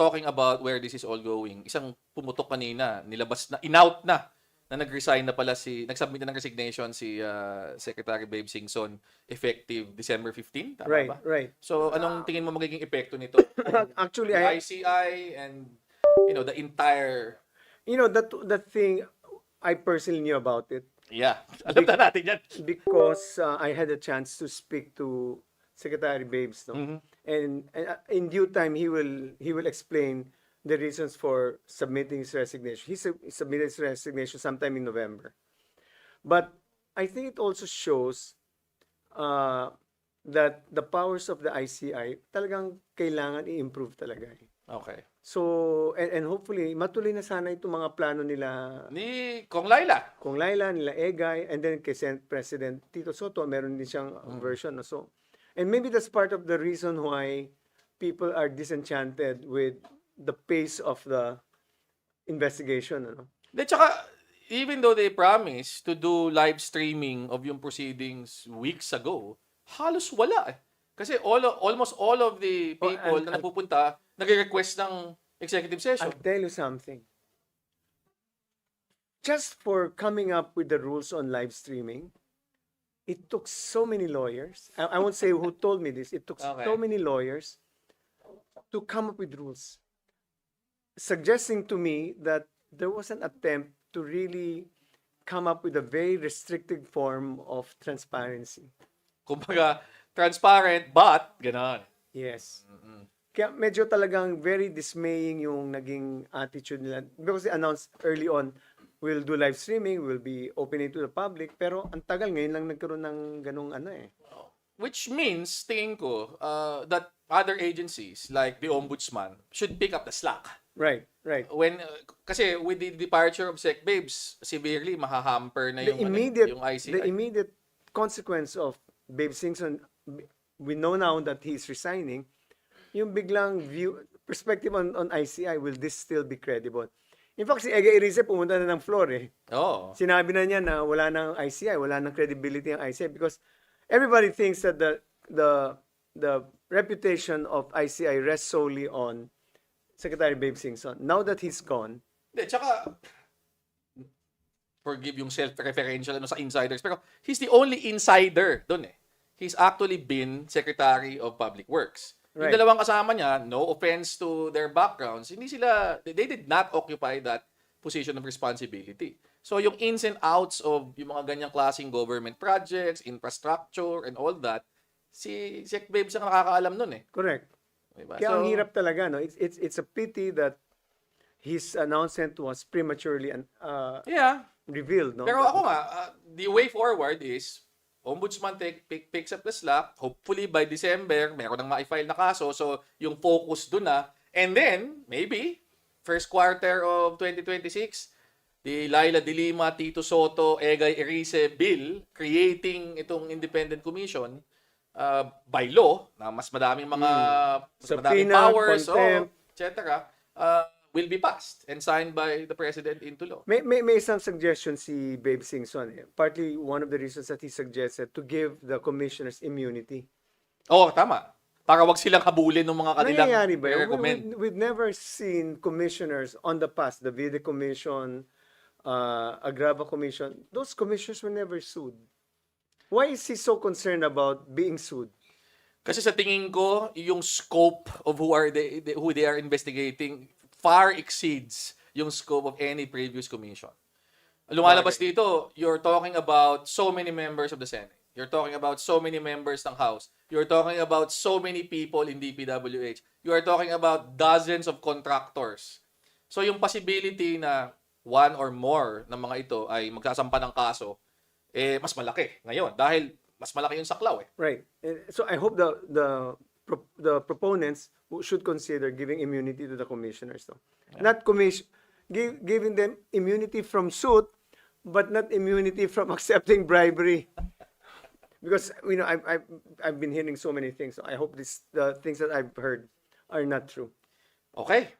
talking about where this is all going, isang pumutok kanina, nilabas na, in-out na, na nag-resign na pala si, nag-submit na ng resignation si ah, Secretary Babe Singson effective December 15, tama Right, ba? right. So, anong tingin mo magiging epekto nito? Actually, the I, ICI and, you know, the entire, you know, that that thing, I personally knew about it yeah, alam na natin yan. because uh, I had a chance to speak to Secretary Babes, no? Mhm. and, and uh, in due time he will he will explain the reasons for submitting his resignation. He, sub- he submitted his resignation sometime in November, but I think it also shows uh, that the powers of the ICI talagang kailangan i-improve talaga. eh. Okay. So, and, and hopefully, matuloy na sana itong mga plano nila Ni Kong Laila. kung Laila, nila Egay, and then kay Sen- President Tito Soto, meron din siyang version. No? So, and maybe that's part of the reason why people are disenchanted with the pace of the investigation. Ano? De, tsaka, even though they promised to do live streaming of yung proceedings weeks ago, halos wala eh. Kasi all almost all of the Oh, people and- na napupunta, nagre-request ng executive session. I'll tell you something. Just for coming up with the rules on live streaming, it took so many lawyers. I, I won't say who told me this. It took Okay. so many lawyers to come up with rules, suggesting to me that there was an attempt to really come up with a very restricted form of transparency. Kumbaga, transparent, but, ganon. Yes. Kaya medyo talagang very dismaying yung naging attitude nila. Because they announced early on, we'll do live streaming, we'll be opening to the public. Pero ang tagal ngayon lang nagkaroon ng ganong ano eh. Which means, tingin ko, uh, that other agencies, like the Ombudsman, should pick up the slack. Right, right. When, uh, kasi with the departure of Sec Babes, severely mahahamper na The yung, ano, immediate, yung ICI. the immediate consequence of Babe Simpson, we know now that he's resigning, yung biglang view, perspective on, on ICI, will this still be credible? In fact, si Ega Irize pumunta na ng floor eh. Oo. sinabi na niya na wala nang ICI, wala nang credibility ang ICI because everybody thinks that the the the reputation of ICI rests solely on Secretary Babe Singson. Now that he's gone, Hindi, tsaka, forgive yung self-referential ano, sa insiders, pero he's the only insider doon eh. He's actually been Secretary of Public Works. Yung Right. dalawang kasama niya, no offense to their backgrounds, hindi sila, they did not occupy that position of responsibility. So yung ins and outs of yung mga ganyang klaseng government projects, infrastructure, and all that, si Sec Babes ang nakakaalam nun eh. correct. Diba? Kaya ang So- hirap talaga no. It's it's it's a pity that his announcement was prematurely uh, Yeah. revealed no. Pero ako nga, uh, the way forward is, Ombudsman take, pick, picks up the slack. Hopefully by December, meron nang ma-file na kaso. So, yung focus dun na. And then, maybe, first quarter of 2026, the Laila de Lima, Tito Soto, Egay Erice bill creating itong independent commission uh, by law na mas madaming mga mas madaming Subpoena, powers, oh, contempt. etc. Uh, will be passed and signed by the president into law. May, may, may some suggestion si Babe Singson. Eh. Partly one of the reasons that he suggested to give the commissioners immunity. Oo, tama. Para wag silang habulin ng mga kanilang Nangyayari ba yun? We, recommend. we, we've never seen commissioners on the past, the Vida Commission, uh, Agrava Commission, those commissioners were never sued. Why is he so concerned about being sued? Kasi sa tingin ko, yung scope of who are they- who they are investigating far exceeds yung scope of any previous commission. Lumalabas dito, you're talking about so many members of the Senate. You're talking about so many members ng House. You're talking about so many people in DPWH. You are talking about dozens of contractors. So yung possibility na one or more ng mga ito ay magsasampa ng kaso, eh mas malaki ngayon dahil mas malaki yung saklaw eh. Right. Eh, So I hope the the pro- the proponents should consider giving immunity to the commissioners, though. Not commission, give, giving them immunity from suit, but not immunity from accepting bribery. Because you know I've I've, I've been hearing so many things. So I hope this the things that I've heard are not true. Okay.